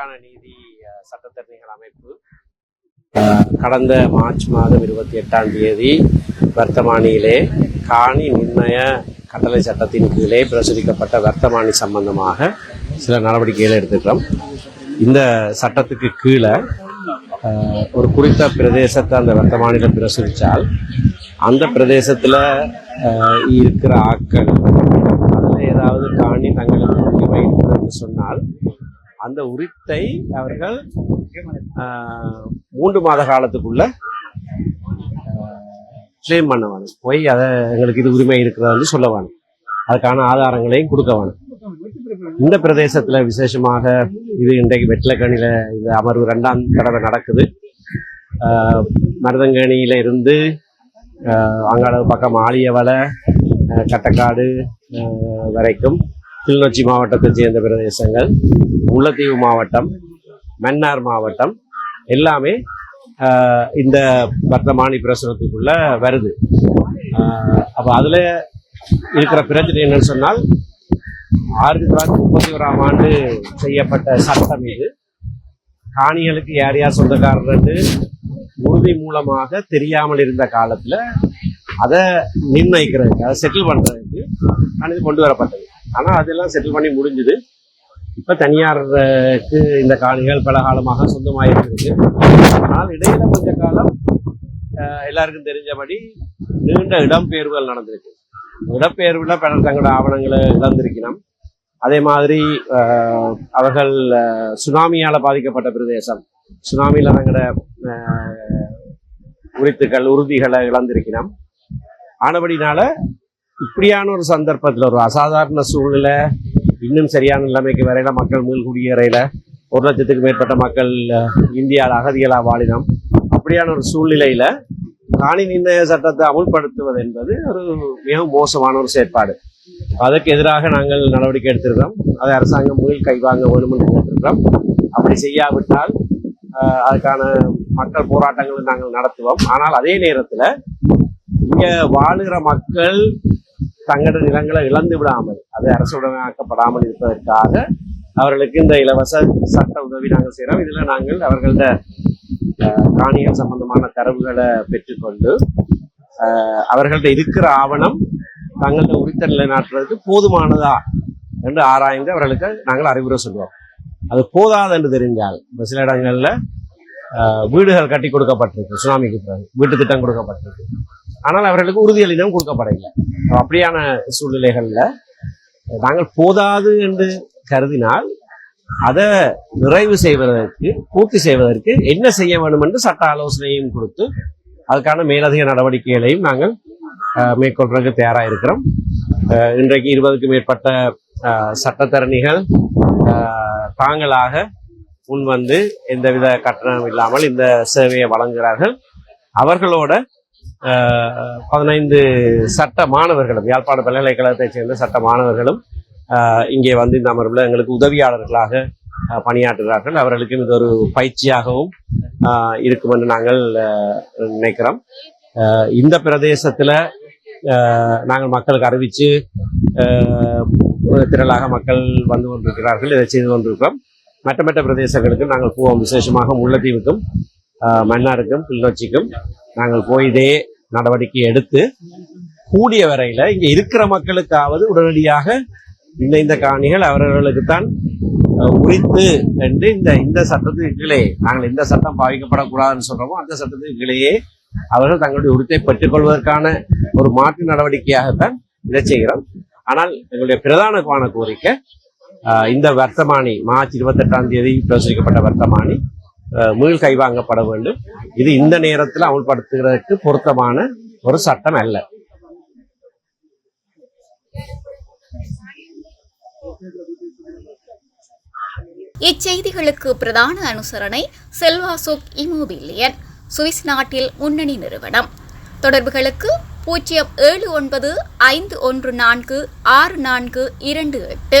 மக்களுக்கான நீதி சட்டத்தரணிகள் அமைப்பு கடந்த மார்ச் மாதம் இருபத்தி எட்டாம் தேதி வர்த்தமானியிலே காணி நிர்ணய கட்டளை சட்டத்தின் கீழே பிரசுரிக்கப்பட்ட வர்த்தமானி சம்பந்தமாக சில நடவடிக்கைகளை எடுத்துக்கிறோம் இந்த சட்டத்துக்கு கீழே ஒரு குறித்த பிரதேசத்தை அந்த வர்த்தமானியில் பிரசுரித்தால் அந்த பிரதேசத்தில் இருக்கிற ஆக்கள் அதில் ஏதாவது காணி தங்களுக்கு என்று சொன்னால் அந்த உரித்தை அவர்கள் மூன்று மாத காலத்துக்குள்ள கிளைம் பண்ண வேணும் போய் அதை எங்களுக்கு இது உரிமை இருக்கிறதுன்னு சொல்ல வேணும் அதுக்கான ஆதாரங்களையும் கொடுக்க வேணும் இந்த பிரதேசத்துல விசேஷமாக இது இன்றைக்கு வெட்டிலக்கணியில இந்த அமர்வு ரெண்டாம் தடவை நடக்குது. மருதங்கணியில இருந்து அங்காளவு பக்கம் ஆலியவலை கட்டக்காடு வரைக்கும் கிளிநொச்சி மாவட்டத்தைச் சேர்ந்த பிரதேசங்கள் முல்லைத்தீவு மாவட்டம் மன்னார் மாவட்டம் எல்லாமே ஆஹ், இந்த வர்த்தமானி பிரசுரத்துக்குள்ள வருது. ஆஹ், அதில் அதுல இருக்கிற பிரச்சனை என்னன்னு சொன்னால் ஆயிரத்தி தொள்ளாயிரத்தி முப்பத்தி ஓராம் ஆண்டு செய்யப்பட்ட சட்டம் இது. காணிகளுக்கு யார் யார் சொந்தக்காரர்னு உறுதி மூலமாக தெரியாமல் இருந்த காலத்துல அதை நிர்ணயிக்கிறதுக்கு அதை செட்டில் பண்ணுறதுக்கு நான் இது கொண்டு வரப்பட்டது. ஆனால் அதெல்லாம் செட்டில் பண்ணி முடிஞ்சுது. இப்போ தனியாருக்கு இந்த காணிகள் பல காலமாக சொந்தமாயிருக்கு ஆனால் இடையில கொஞ்ச காலம் எல்லாருக்கும் தெரிஞ்சபடி நீண்ட இடம்பெயர்வுகள் நடந்திருக்கு. இடம்பெயர்வில் பலர் தங்களோட ஆவணங்களை இழந்திருக்கணும் அதே மாதிரி அவர்கள் சுனாமியால் பாதிக்கப்பட்ட பிரதேசம். சுனாமியில் தங்களோட உரித்துக்கள் உறுதிகளை இழந்திருக்கணும் ஆனபடினால இப்படியான ஒரு சந்தர்ப்பத்தில் ஒரு அசாதாரண சூழ்நிலை இன்னும் சரியான நிலைமைக்கு வரையில மக்கள் மீள் குடியேறையில ஒரு லட்சத்துக்கு மேற்பட்ட மக்கள் இந்தியாவில் அகதிகளாக வாழினோம். அப்படியான ஒரு சூழ்நிலையில காணி நிர்ணய சட்டத்தை அமுல்படுத்துவது என்பது ஒரு மிகவும் மோசமான ஒரு செயற்பாடு. அதற்கு எதிராக நாங்கள் நடவடிக்கை எடுத்திருக்கிறோம். அதை அரசாங்கம் மீள் கைவாங்க வேண்டும் என்று கேட்டிருக்கிறோம். அப்படி செய்யாவிட்டால் அதுக்கான மக்கள் போராட்டங்களை நாங்கள் நடத்துவோம். ஆனால் அதே நேரத்தில் இங்கே வாழுகிற மக்கள் தங்களது நிலங்களை இழந்து விடாமல் அது அரசுடனாக்கப்படாமல் இருப்பதற்காக அவர்களுக்கு இந்த இலவச சட்ட உதவி நாங்கள் செய்கிறோம் இதுல நாங்கள் அவர்கள்ட அஹ், காணிகள் சம்பந்தமான தரவுகளை பெற்றுக்கொண்டு அஹ், அவர்கள்ட்ட இருக்கிற ஆவணம் தங்களது உரித்த நிலைநாட்டுறதுக்கு போதுமானதா என்று ஆராய்ந்து அவர்களுக்கு நாங்கள் அறிவுரை சொல்வோம் அது போதாது என்று தெரிஞ்சால் இப்ப சில இடங்கள்ல வீடுகள் கட்டி கொடுக்கப்பட்டிருக்கு. சுனாமிக்கு பிறகு வீட்டு திட்டம் கொடுக்கப்பட்டிருக்கு. ஆனால் அவர்களுக்கு உறுதியளிதம் கொடுக்கப்படவில்லை. அப்படியான சூழ்நிலைகளில் நாங்கள் போதாது என்று கருதினால் அதை நிறைவு செய்வதற்கு பூர்த்தி செய்வதற்கு என்ன செய்ய வேண்டும் என்று சட்ட ஆலோசனையும் கொடுத்து அதுக்கான மேலதிக நடவடிக்கைகளையும் நாங்கள் மேற்கொள்றதுக்கு தயாராக இருக்கிறோம். இன்றைக்கு இருபதுக்கும் மேற்பட்ட சட்டத்தரணிகள் தாங்களாக முன் வந்து எந்தவித கட்டணம் இல்லாமல் இந்த சேவையை வழங்குகிறார்கள். அவர்களோட பதினைந்து சட்ட மாணவர்களும் யாழ்ப்பாண பல்கலைக்கழகத்தைச் சேர்ந்த சட்ட மாணவர்களும் இங்கே வந்து இந்த அமர்வில் எங்களுக்கு உதவியாளர்களாக பணியாற்றுகிறார்கள். அவர்களுக்கும் இது ஒரு பயிற்சியாகவும் இருக்கும் என்று நாங்கள் நினைக்கிறோம். இந்த பிரதேசத்தில் நாங்கள் மக்களுக்கு அறிவித்து ஒரு திரளாக மக்கள் வந்து கொண்டிருக்கிறார்கள் இதை செய்து கொண்டிருக்கிறோம். மற்ற மற்ற பிரதேசங்களுக்கு நாங்கள் போவோம். விசேஷமாக முல்லைத்தீவுக்கும் மன்னாருக்கும் கிளிநொச்சிக்கும் நாங்கள் போய் இதே நடவடிக்கை எடுத்து கூடிய வரையில இங்க இருக்கிற மக்களுக்காவது உடனடியாக இந்த இந்த காணிகள் அவர்களுக்கு தான் உரித்து என்று இந்த இந்த சட்டத்துக்கு கீழே நாங்கள் இந்த சட்டம் பாவிக்கப்படக்கூடாதுன்னு சொல்றோமோ அந்த சட்டத்துக்கு கீழேயே அவர்கள் தங்களுடைய உரித்தை பெற்றுக்கொள்வதற்கான ஒரு மாற்று நடவடிக்கையாகத்தான் இதை செய்கிறோம். ஆனால் எங்களுடைய பிரதானமான கோரிக்கை இந்த வர்த்தமானி மார்ச் இருபத்தெட்டாம் தேதி பிரசுரிக்கப்பட்ட வர்த்தமானி அஹ், மீள் கைவாங்கப்பட வேண்டும். இது இந்த நேரத்தில் அமுல்படுத்துகிறதுக்கு பொருத்தமான ஒரு சட்டம் அல்ல. இச்செய்திகளுக்கு பிரதான அனுசரணை செல்வாசோக் இமோபிலியன் சுவிஸ் நாட்டில் முன்னணி நிறுவனம். தொடர்புகளுக்கு பூஜ்ஜியம் ஏழு ஒன்பது ஐந்து ஒன்று நான்கு ஆறு நான்கு இரண்டு எட்டு.